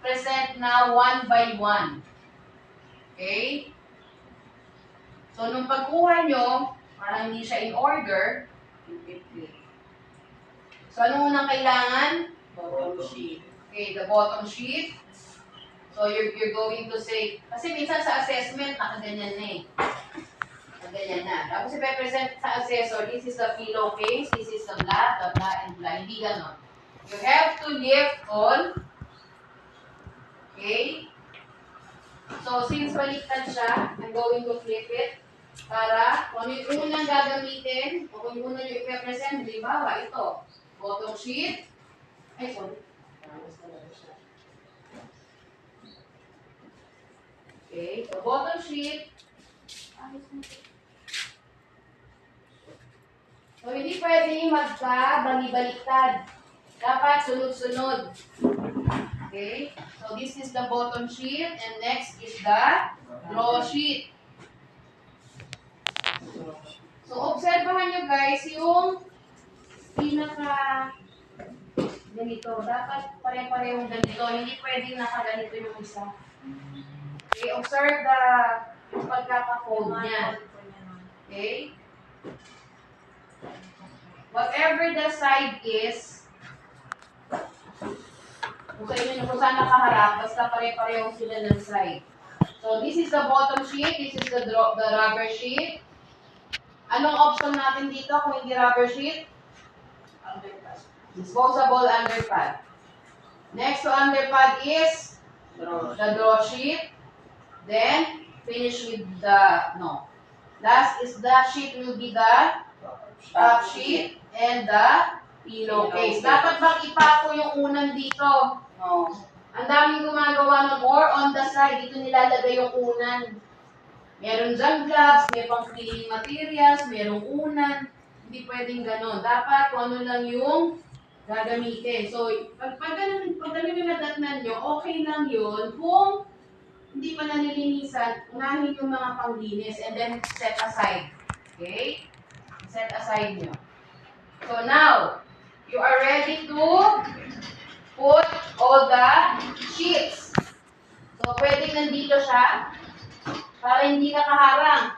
present na one by one. Okay? So, nung pagkuha nyo, parang hindi siya in order. So, ano unang kailangan? Bottom sheet. Okay, the bottom sheet. So, you're, you're going to say, kasi minsan sa assessment, nakaganyan na eh. Nakaganyan na. Tapos, ipe-present sa assessor, this is the pillowcase, this is the blah, the blah, and blah. Hindi ganon. You have to lift all. Okay? So, since baliktad siya, I'm going to flip it para kung ano yung unang gagamitin o kung yung unang yung ipe-present, di ba? Ito, bottom sheet. Ay, sorry. Okay, so bottom sheet. So, hindi pwedeng magka-bali-baliktad. Dapat sunod-sunod. Okay, so this is the bottom sheet and next is the draw sheet. So, obserbahan nyo guys yung pinaka ganito. Dapat pare-parehong ganito. Hindi pwedeng nakaganito yung isa. Okay, observe the pagkaka-fold niya. Okay? Whatever the side is, kung sa inyo kung saan nakaharap, basta pare-pareho sila ng side. So, this is the bottom sheet, this is the, the rubber sheet. Anong option natin dito kung hindi rubber sheet? Disposable underpad. Next to underpad is Draw. the draw sheet. Then, finish with the, no. Last is the sheet will be the top sheet and the pillowcase. Dapat bang ipako yung unan dito? No. Ang daming gumagawa nun or on the side, dito nilalagay yung unan. Meron dyan gloves, may pang cleaning materials, merong unan. Hindi pwedeng ganon. Dapat kung ano lang yung gagamitin. So, pag, pag, ganun, pag ganun yung nadatnan nyo, okay lang yun. Kung hindi pa nalilinisan, unahin yung mga panglinis and then set aside. Okay? Set aside nyo. So now, you are ready to put all the sheets. So, pwedeng nandito siya para hindi nakaharang.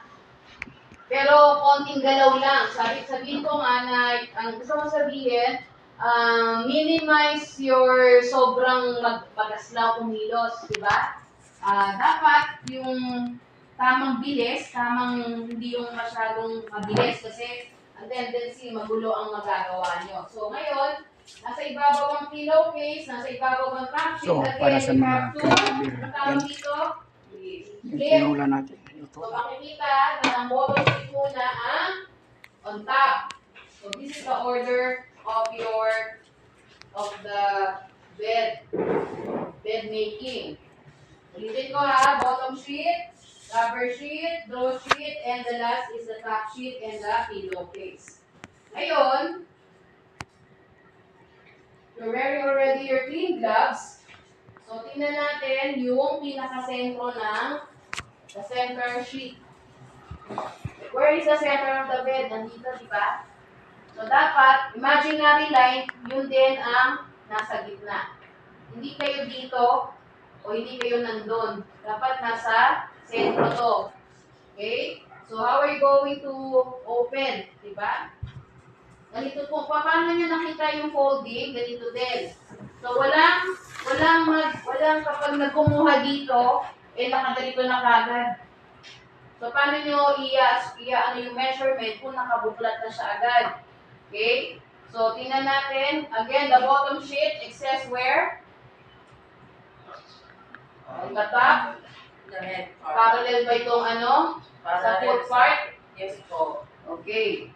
Pero konting galaw lang. Sabi, sabihin ko nga na, ang gusto ko sabihin, um, minimize your sobrang mag pagaslaw kumilos, di ba? Ah, dapat yung tamang bilis, tamang hindi yung masyadong mabilis kasi ang tendency magulo ang magagawa nyo. So ngayon, nasa ibabaw ang pillowcase, nasa ibabaw ang sheet. So, para sa mga yan. dito, Yung flip. tinula natin. Ito. So makikita na ang bottom sheet muna ang on top. So this is the order of your of the bed bed making. Ulitin ko ha, bottom sheet, rubber sheet, draw sheet, and the last is the top sheet and the pillowcase. Ngayon, you're wearing already your clean gloves. So, tingnan natin yung pinaka-sentro ng the center sheet. Where is the center of the bed? Nandito, di ba? So, dapat, imaginary line, yun din ang nasa gitna. Hindi kayo dito, o hindi kayo nandun. Dapat nasa sentro to. Okay? So, how are you going to open? Di ba? Ganito po, paano nyo nakita yung folding? Ganito din. So, walang, walang, mag, walang kapag nagkumuha dito, eh, nakaganito na kagad. So, paano nyo iya, iya ano yung measurement kung nakabuklat na siya agad? Okay? So, tingnan natin. Again, the bottom sheet, says where? On the top. The head part. Parallel ba itong ano? Sa Parallel fourth part? Yes po. Okay.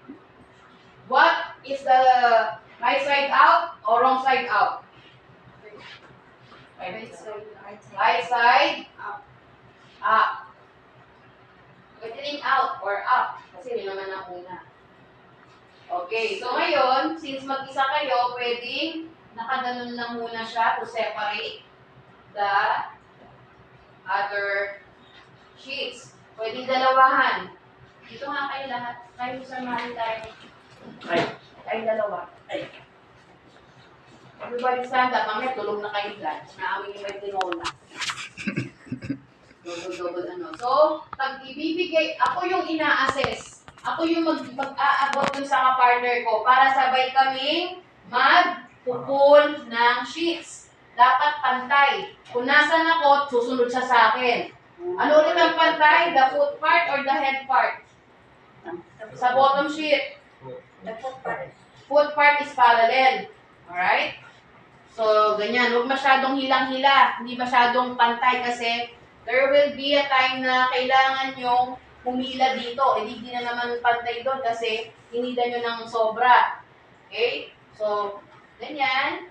What is the right side out or wrong side out? Right side. Right side up. Up. Pwedeng out or up. Kasi yun naman ang una. Okay. So ngayon, since mag-isa kayo, pwedeng nakaganon lang muna siya to separate the other sheets. Pwedeng dalawahan. Dito nga kayo lahat. Kayo samahan tayo. Right. Kayo dalawa. Ay. Everybody stand up. Mamaya tulog na kayo dyan. Naamin yung may tinola. Double-double ano. So, pag ibibigay, ako yung ina-assess. Ako yung mag, mag-aabot dun sa kapartner ko para sabay kaming mag-pull ng sheets. Dapat pantay. Kung nasan ako, susunod siya sa akin. Ano ulit ang pantay? The foot part or the head part? Sa bottom sheet. Foot part is parallel. Alright? So, ganyan. Huwag masyadong hilang-hila. Hindi masyadong pantay kasi there will be a time na kailangan yung humila dito. Eh, hindi na naman pantay doon kasi hinila nyo ng sobra. Okay? So, ganyan.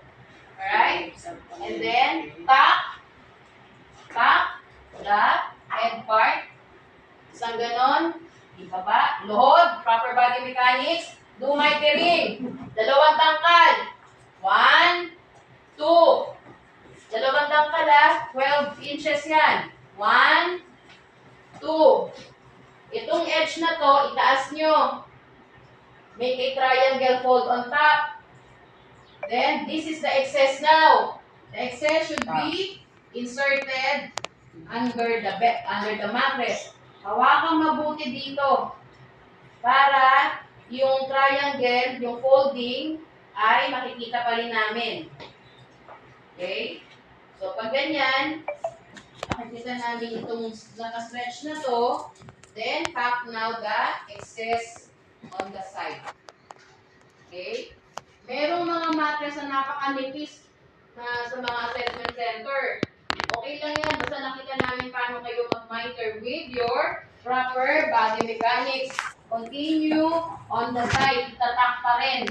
Alright? And then, tap. Tap. The head part. Isang ganon. Ibaba. Luhod. Proper body mechanics. Dumay tiring. Dalawang tangkal. One, two. Dalawang tangkal ah. 12 inches yan. One, two. Itong edge na to, itaas nyo. Make a triangle fold on top. Then, this is the excess now. The excess should be inserted under the bed, under the mattress. Hawakan mabuti dito para yung triangle, yung folding, ay makikita pa rin namin. Okay? So, pag ganyan, makikita namin itong naka-stretch na to, then pack now the excess on the side. Okay? Merong mga mattress na napakanipis na sa mga assessment center. Okay lang yan, basta nakita namin paano kayo mag-monitor with your proper body mechanics. Continue on the side, tatak pa rin.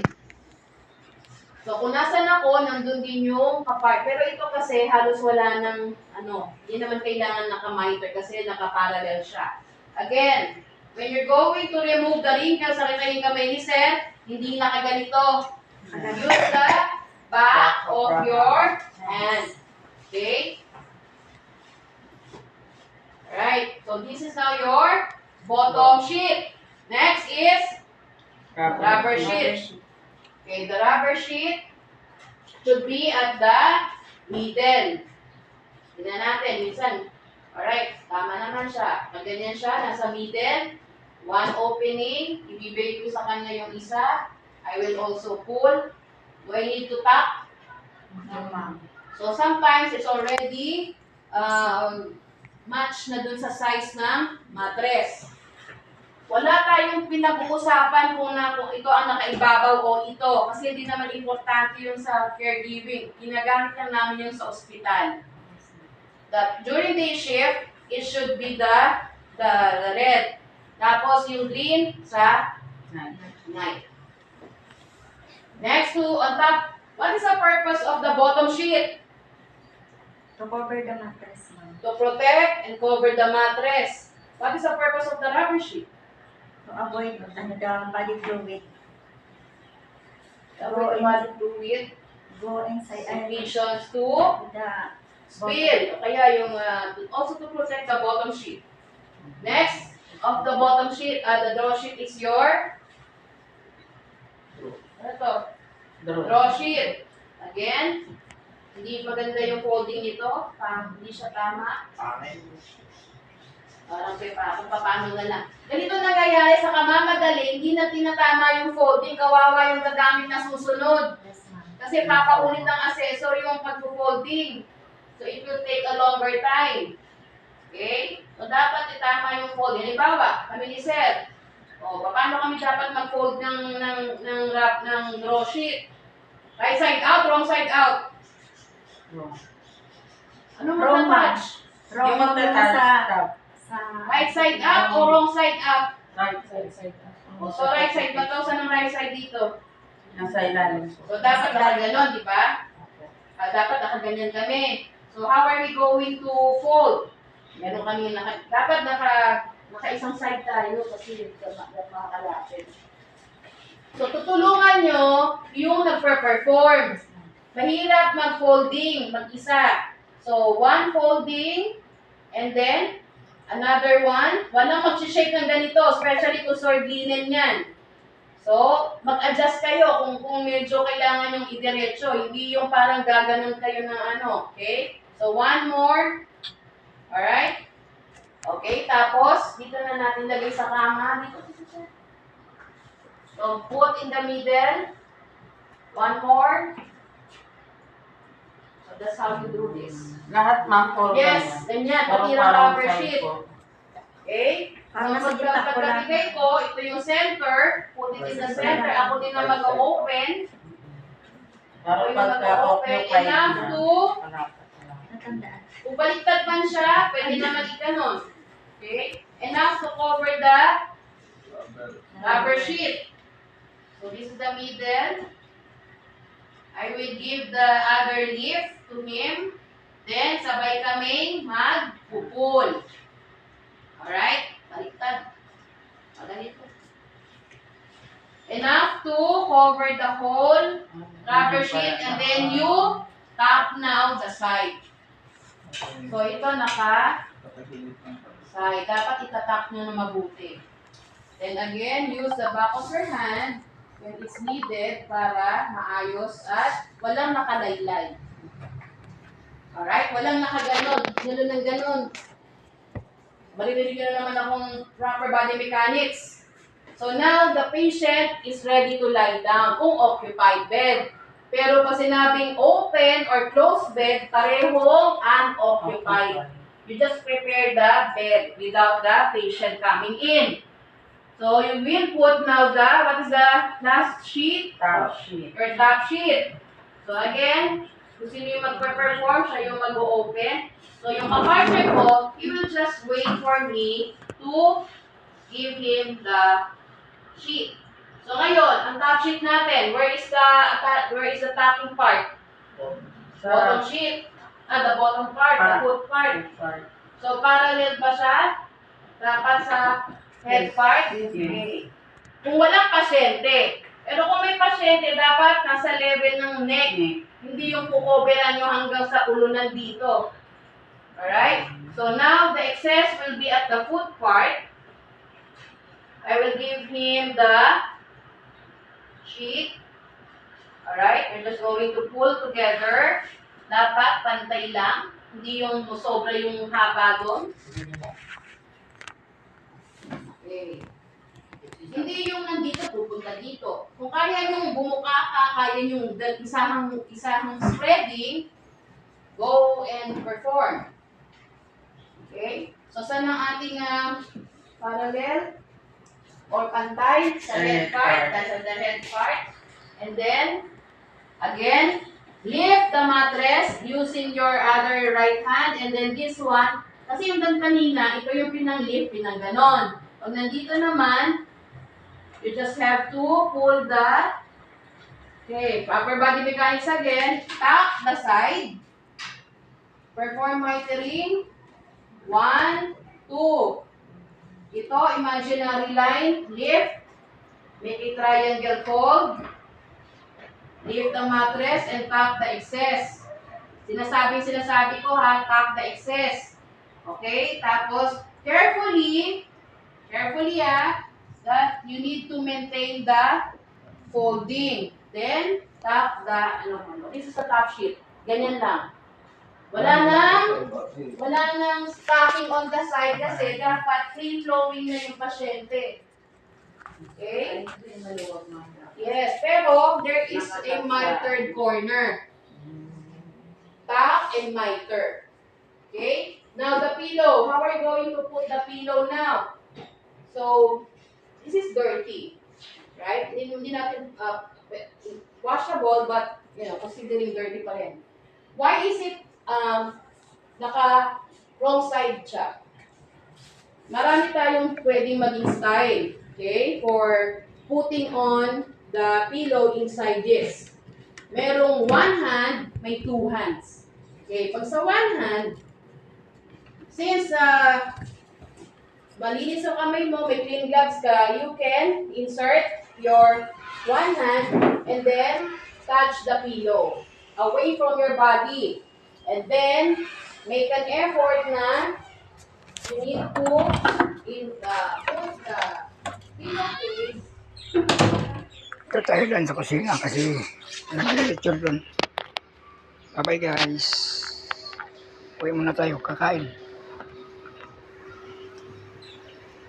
So, kung nasan ako, nandun din yung kapart. Pero ito kasi halos wala ng, ano, hindi naman kailangan naka-monitor kasi naka-parallel siya. Again, when you're going to remove the wrinkles sa kanyang kamay ni Seth, hindi nakaganito. Use the back of your hand. Okay? Alright, so this is now your bottom sheet. Next is rubber sheet. Okay, the rubber sheet should be at the middle. Tignan natin, minsan. Alright, tama naman siya. Pag ganyan siya, nasa middle, one opening, ibibigay ko sa kanya yung isa. I will also pull. Do I need to tap? So sometimes it's already um, match na dun sa size ng mattress. Wala tayong pinag-uusapan kung, na, kung ito ang nakaibabaw o ito. Kasi hindi naman importante yung sa caregiving. Ginagamit lang namin yung sa ospital. That during day shift, it should be the, the, the red. Tapos yung green sa night. Next to, on top, what is the purpose of the bottom sheet? To cover the mattress. To protect and cover the mattress. What is the purpose of the rubber sheet? To avoid ano the body fluid. Cover the body fluid, Go inside and secretions to the spill. Kaya yung, uh, also to protect the bottom sheet. Next, of the bottom sheet, uh, the draw sheet is your, ano to? Draw sheet. Again, hindi maganda yung folding nito. Pa, hindi siya tama. Parang pa, kung paano na lang. Ganito nangyayari sa kamamadali, hindi na tinatama yung folding, kawawa yung gagamit na susunod. Kasi papaulit ng assessor yung pag-folding. So it will take a longer time. Okay? So dapat itama yung folding. Halimbawa, kami ni Sir. O, paano kami dapat mag-fold ng, ng, ng, wrap, ng draw sheet? Right side out, wrong side out. Ano mo Wrong, ma'am. touch? Wrong Yung magta-touch, Right side up o wrong side up? Right side, side. O, so right side, ba't saan ng right side dito? Nasa ilalim. So dapat nakaganon, di ba? Ah, dapat nakaganyan kami. So how are we going to fold? Meron kami naka, dapat naka, naka isang side tayo kasi makakalapit. So tutulungan nyo yung nagpe-perform. Mahirap mag-folding, mag-isa. So one folding, and then another one. Walang mag-shape ng ganito, especially kung sword linen yan. So, mag-adjust kayo kung, kung medyo kailangan yung idiretso. Hindi yung parang gaganon kayo ng ano. Okay? So, one more. Alright? Okay, tapos, dito na natin lagay sa kama. Dito, dito. So, put in the middle. One more. That's how you do this. Lahat ma'am, puro Yes, ganyan. Pati ng side sheet. Okay? Parang So, nasa gitna ko ito yung center. Put it in the center. Ako din na mag-open. Para Ako yung mag-open. Enough na. to, kung baliktad man siya, pwede naman ikanon. Okay? Enough to cover the rubber sheet. So this is the middle. I will give the other leaf to him. Then, sabay kaming magpupul. Alright? Baliktad. O, ganito. Enough to cover the whole rubber sheet and then you tap now the side. So, ito naka side. Dapat itatap nyo na mabuti. Then again, use the back of your hand when it's needed para maayos at walang nakalaylay. Alright? Walang nakaganon. Ganon ng ganon. Maririnig na naman akong proper body mechanics. So now, the patient is ready to lie down kung occupied bed. Pero pag sinabing open or closed bed, parehong unoccupied. You just prepare the bed without the patient coming in. So you will put now the, what is the last sheet? Top sheet. Or top sheet. So again, kung sino yung magpe-perform, siya yung mag-open. So yung kapartner ko, he will just wait for me to give him the sheet. So ngayon, ang top sheet natin, where is the where is the topping part? Bottom Sa sheet. Ah, the bottom part, the Ah. foot part. part. So, parallel ba siya? Dapat sa head part? Yes. Kung walang pasyente. Pero kung may pasyente, dapat nasa level ng neck. Hindi yung kukoberan nyo hanggang sa ulo nandito. Alright? So, now the excess will be at the foot part. I will give him the sheet. Alright? We're just going to pull together. Dapat pantay lang. Hindi yung sobra yung haba doon. Okay. Hindi yung nandito, pupunta dito. Kung kaya nyung bumuka ka, kaya yung dal- isahang, isahang spreading, go and perform. Okay? So, saan ang ating ah, parallel? Or pantay? Sa head Head part. That's the head part. And then, again, lift the mattress using your other right hand. And then this one, kasi yung dan kanina, ito yung pinang-lift, pinang ganon. Pag nandito naman, you just have to pull the, okay, upper body mechanics again, tap the side, perform mitering, one, two. Ito, imaginary line, lift, make a triangle fold, lift the mattress and tap the excess. Sinasabi, sinasabi ko ha, tap the excess. Okay? Tapos, carefully, carefully ah, that you need to maintain the folding. Then, tap the, ano, ano, this is the top sheet. Ganyan lang. Wala nang, wala nang stocking on the side kasi dapat free flowing na yung pasyente. Okay? Yes, pero there is a mitered corner. Top and miter. Okay? Now the pillow. How are you going to put the pillow now? So, this is dirty. Right? Hindi, hindi natin uh, washable but, you know, considering dirty pa rin. Why is it um, naka wrong side siya? Marami tayong pwedeng maging style, okay, for putting on the pillow inside this. Merong one hand, may two hands. Okay, pag sa one hand, since uh, malinis ang kamay mo, may clean gloves ka, you can insert your one hand and then touch the pillow away from your body. And then, make an effort na you need to in the put the pillowcase Ito tayo lang sa kusina kasi nag-lecture doon. Bye-bye guys. Uwi muna tayo, kakain.